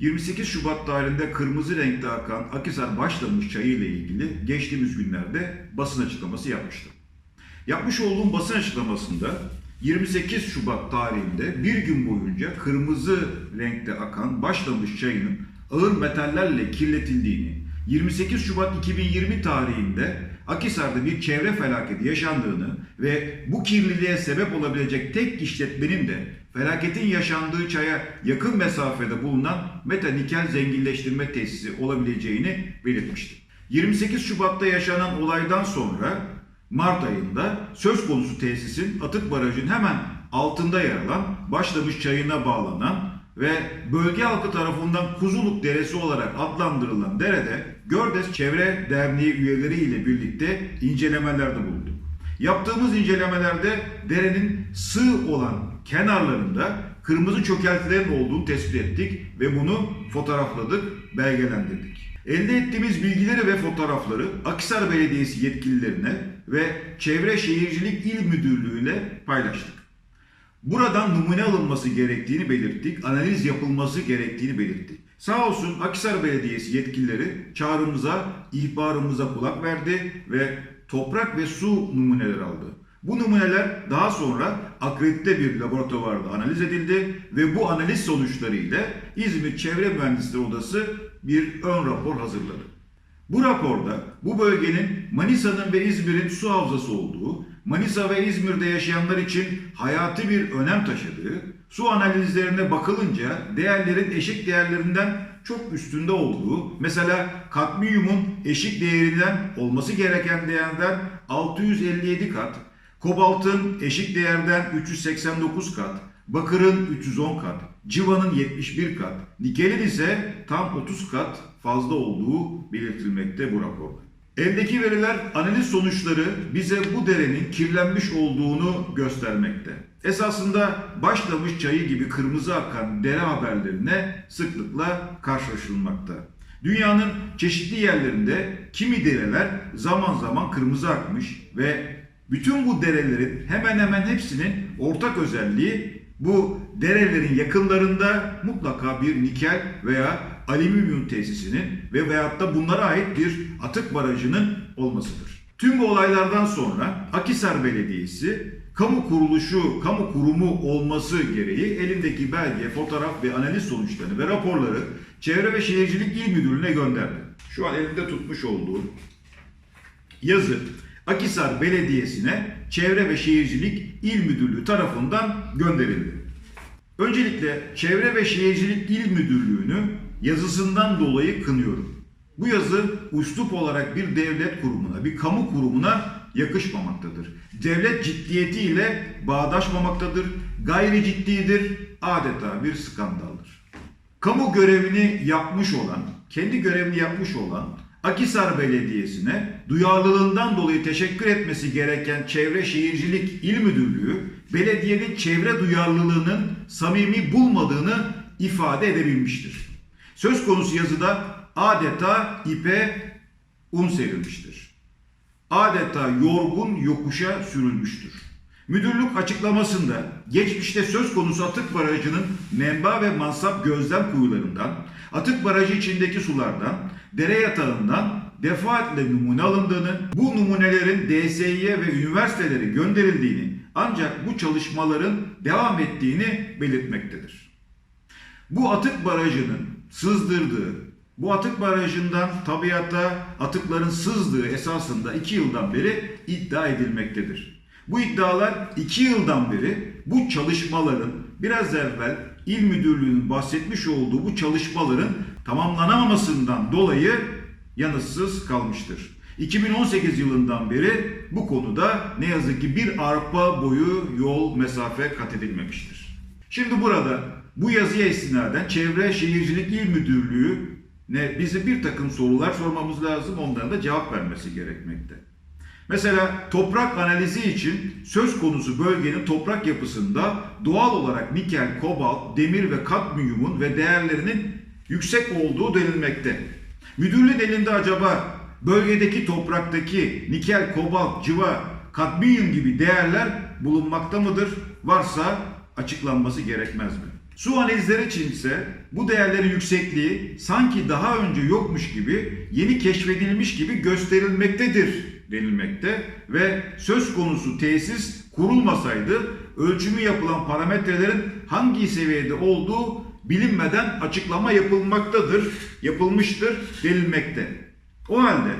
28 Şubat tarihinde kırmızı renkte akan Akisar Başlamış çayı ile ilgili geçtiğimiz günlerde basın açıklaması yapmıştım. Yapmış olduğum basın açıklamasında 28 Şubat tarihinde bir gün boyunca kırmızı renkte akan Başlamış çayının ağır metallerle kirletildiğini, 28 Şubat 2020 tarihinde Akisar'da bir çevre felaketi yaşandığını ve bu kirliliğe sebep olabilecek tek işletmenin de felaketin yaşandığı çaya yakın mesafede bulunan Meta Nikel Zenginleştirme Tesisi olabileceğini belirtmiştim. 28 Şubat'ta yaşanan olaydan sonra Mart ayında söz konusu tesisin atık barajın hemen altında yer alan Başlamış çayına bağlanan ve bölge halkı tarafından Kuzuluk Deresi olarak adlandırılan derede Gördes Çevre Derneği üyeleri ile birlikte incelemelerde bulunduk. Yaptığımız incelemelerde derenin sığ olan kenarlarında kırmızı çökeltilerin olduğunu tespit ettik ve bunu fotoğrafladık, belgelendirdik. Elde ettiğimiz bilgileri ve fotoğrafları Akhisar Belediyesi yetkililerine ve Çevre Şehircilik İl Müdürlüğü'yle paylaştık. Buradan numune alınması gerektiğini belirttik, analiz yapılması gerektiğini belirttik. Sağ olsun Akhisar Belediyesi yetkilileri çağrımıza, ihbarımıza kulak verdi ve toprak ve su numuneleri aldı. Bu numuneler daha sonra akredite bir laboratuvarda analiz edildi ve bu analiz sonuçları ile İzmir Çevre Mühendisleri Odası bir ön rapor hazırladı. Bu raporda bu bölgenin Manisa'nın ve İzmir'in su havzası olduğu, Manisa ve İzmir'de yaşayanlar için hayati bir önem taşıdığı, su analizlerine bakılınca değerlerin eşik değerlerinden çok üstünde olduğu, mesela kadmiyumun eşik değerinden olması gereken değerden 657 kat, kobaltın eşik değerden 389 kat, bakırın 310 kat, civanın 71 kat, nikelin ise tam 30 kat fazla olduğu belirtilmekte bu raporda. Eldeki veriler analiz sonuçları bize bu derenin kirlenmiş olduğunu göstermekte. Esasında başlamış çayı gibi kırmızı akan dere haberlerine sıklıkla karşılaşılmakta. Dünyanın çeşitli yerlerinde kimi dereler zaman zaman kırmızı akmış ve bütün bu derelerin hemen hemen hepsinin ortak özelliği bu derelerin yakınlarında mutlaka bir nikel veya alüminyum tesisinin ve veyahut da bunlara ait bir atık barajının olmasıdır. Tüm bu olaylardan sonra Akisar Belediyesi kamu kuruluşu, kamu kurumu olması gereği elindeki belge, fotoğraf ve analiz sonuçlarını ve raporları Çevre ve Şehircilik İl Müdürlüğü'ne gönderdi. Şu an elimde tutmuş olduğum yazı Akisar Belediyesi'ne Çevre ve Şehircilik İl Müdürlüğü tarafından gönderildi. Öncelikle Çevre ve Şehircilik İl Müdürlüğü'nü yazısından dolayı kınıyorum. Bu yazı üslup olarak bir devlet kurumuna, bir kamu kurumuna yakışmamaktadır. Devlet ciddiyetiyle bağdaşmamaktadır, gayri ciddidir, adeta bir skandaldır. Kamu görevini yapmış olan, kendi görevini yapmış olan Akisar Belediyesi'ne duyarlılığından dolayı teşekkür etmesi gereken Çevre Şehircilik İl Müdürlüğü, belediyenin çevre duyarlılığının samimi bulmadığını ifade edebilmiştir. Söz konusu yazıda adeta ipe un serilmiştir. Adeta yorgun yokuşa sürülmüştür. Müdürlük açıklamasında geçmişte söz konusu atık barajının menba ve mansap gözlem kuyularından, atık barajı içindeki sulardan, dere yatağından defaatle numune alındığını, bu numunelerin DSİ'ye ve üniversitelere gönderildiğini ancak bu çalışmaların devam ettiğini belirtmektedir. Bu atık barajının sızdırdığı, bu atık barajından tabiata atıkların sızdığı esasında 2 yıldan beri iddia edilmektedir. Bu iddialar 2 yıldan beri bu çalışmaların biraz evvel il müdürlüğünün bahsetmiş olduğu bu çalışmaların tamamlanamamasından dolayı yanıtsız kalmıştır. 2018 yılından beri bu konuda ne yazık ki bir arpa boyu yol mesafe kat edilmemiştir. Şimdi burada bu yazıya istinaden Çevre Şehircilik İl Müdürlüğü ne bize bir takım sorular sormamız lazım, onlara da cevap vermesi gerekmekte. Mesela toprak analizi için söz konusu bölgenin toprak yapısında doğal olarak nikel, kobalt, demir ve kadmiyumun ve değerlerinin yüksek olduğu denilmekte. Müdürlüğün elinde acaba bölgedeki topraktaki nikel, kobalt, civa, kadmiyum gibi değerler bulunmakta mıdır? Varsa açıklanması gerekmez mi? Su analizleri için ise bu değerlerin yüksekliği sanki daha önce yokmuş gibi yeni keşfedilmiş gibi gösterilmektedir denilmekte ve söz konusu tesis kurulmasaydı ölçümü yapılan parametrelerin hangi seviyede olduğu bilinmeden açıklama yapılmaktadır, yapılmıştır denilmekte. O halde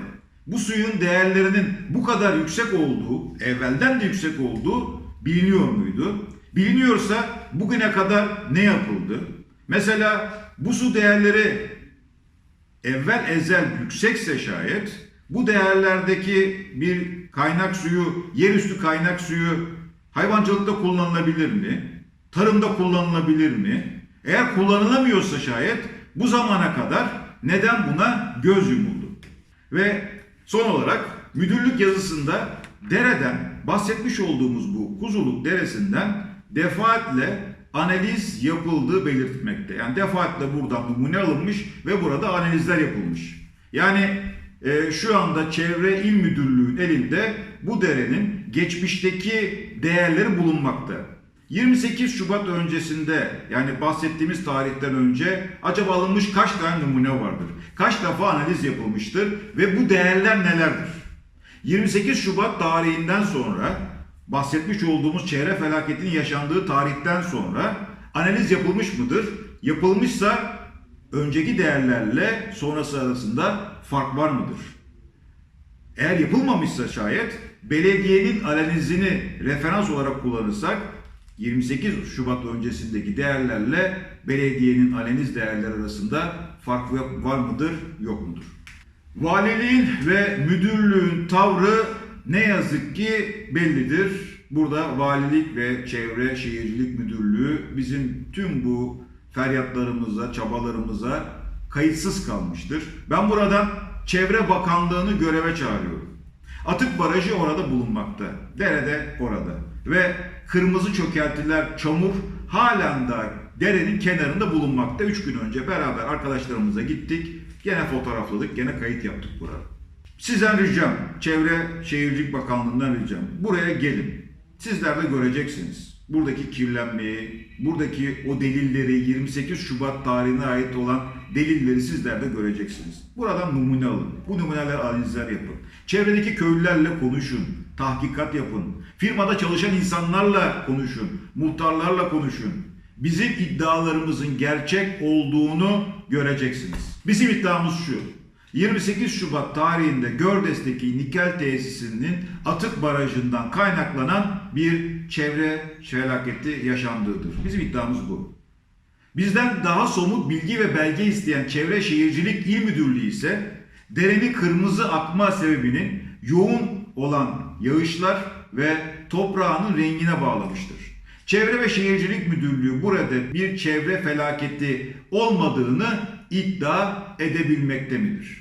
bu suyun değerlerinin bu kadar yüksek olduğu, evvelden de yüksek olduğu biliniyor muydu? Biliniyorsa bugüne kadar ne yapıldı? Mesela bu su değerleri evvel ezel yüksekse şayet bu değerlerdeki bir kaynak suyu, yerüstü kaynak suyu hayvancılıkta kullanılabilir mi? Tarımda kullanılabilir mi? Eğer kullanılamıyorsa şayet bu zamana kadar neden buna göz yumuldu? Ve son olarak müdürlük yazısında dereden bahsetmiş olduğumuz bu Kuzuluk Deresi'nden defaatle analiz yapıldığı belirtmekte. Yani defaatle buradan numune alınmış ve burada analizler yapılmış. Yani e, şu anda Çevre İl Müdürlüğü'nün elinde bu derenin geçmişteki değerleri bulunmakta. 28 Şubat öncesinde yani bahsettiğimiz tarihten önce acaba alınmış kaç tane numune vardır? Kaç defa analiz yapılmıştır ve bu değerler nelerdir? 28 Şubat tarihinden sonra bahsetmiş olduğumuz çevre felaketinin yaşandığı tarihten sonra analiz yapılmış mıdır? Yapılmışsa önceki değerlerle sonrası arasında fark var mıdır? Eğer yapılmamışsa şayet belediyenin analizini referans olarak kullanırsak 28 Şubat öncesindeki değerlerle belediyenin analiz değerleri arasında fark var mıdır, yok mudur? Valiliğin ve müdürlüğün tavrı ne yazık ki bellidir. Burada valilik ve çevre şehircilik müdürlüğü bizim tüm bu feryatlarımıza, çabalarımıza kayıtsız kalmıştır. Ben buradan Çevre Bakanlığı'nı göreve çağırıyorum. Atık barajı orada bulunmakta. Derede orada. Ve kırmızı çökeltiler, çamur halen da derenin kenarında bulunmakta. Üç gün önce beraber arkadaşlarımıza gittik. Gene fotoğrafladık, gene kayıt yaptık burada. Sizden ricam, Çevre Şehircilik Bakanlığı'ndan ricam. Buraya gelin. Sizler de göreceksiniz. Buradaki kirlenmeyi, buradaki o delilleri 28 Şubat tarihine ait olan delilleri sizler de göreceksiniz. Buradan numune alın. Bu numuneler analizler yapın. Çevredeki köylülerle konuşun. Tahkikat yapın. Firmada çalışan insanlarla konuşun. Muhtarlarla konuşun. Bizim iddialarımızın gerçek olduğunu göreceksiniz. Bizim iddiamız şu. 28 Şubat tarihinde Gördes'teki nikel tesisinin atık barajından kaynaklanan bir çevre felaketi yaşandığıdır. Bizim iddiamız bu. Bizden daha somut bilgi ve belge isteyen Çevre Şehircilik İl Müdürlüğü ise derenin kırmızı akma sebebinin yoğun olan yağışlar ve toprağının rengine bağlamıştır. Çevre ve Şehircilik Müdürlüğü burada bir çevre felaketi olmadığını iddia edebilmekte midir?